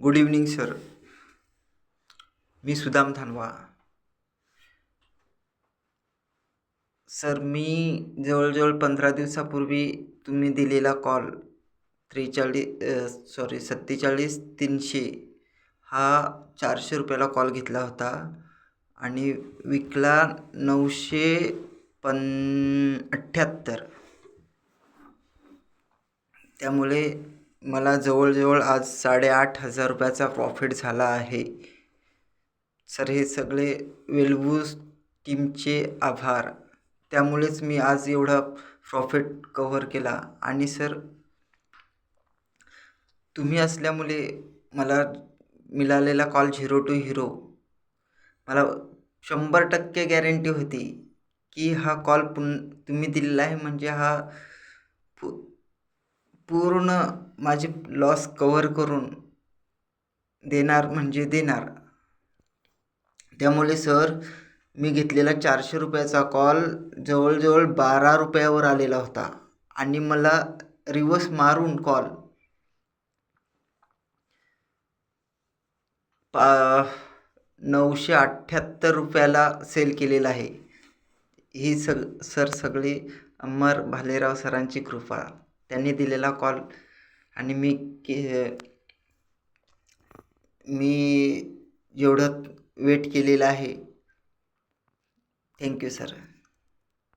Good evening sir मी Sudam Thanva sir मी जवळजवळ पंधरा दिवसापूर्वी तुम्ही दिलेला कॉल त्रेचाळीस सॉरी सत्तेचाळीस तीनशे हा चारशे रुपयाला कॉल घेतला होता आणि विकला नऊशे पन अठ्ठ्याहत्तर. त्यामुळे मला जवळजवळ आज साडेआठ हजार रुपयाचा प्रॉफिट झाला आहे. सर हे सगळे वेलबूस टीमचे आभार. त्यामुळेच मी आज एवढा प्रॉफिट कव्हर केला. आणि सर तुम्ही असल्यामुळे मला मिळालेला कॉल झिरो टू हिरो मला शंभर टक्के गॅरंटी होती की हा कॉल पुन तुम्ही दिलेला आहे. म्हणजे हा पू पूर्ण माझी लॉस कव्हर करून देणार म्हणजे देणार. त्यामुळे सर मी घेतलेला चारशे रुपयाचा कॉल जवळजवळ बारा रुपयावर आलेला होता आणि मला रिवर्स मारून कॉल पा नऊशे अठ्ठ्याहत्तर रुपयाला सेल केलेला आहे. ही सग सर सगळी अमर भालेराव सरांची कृपा. त्यांनी दिलेला कॉल आणि मी के मी एवढं वेट केलेलं आहे. Thank you sir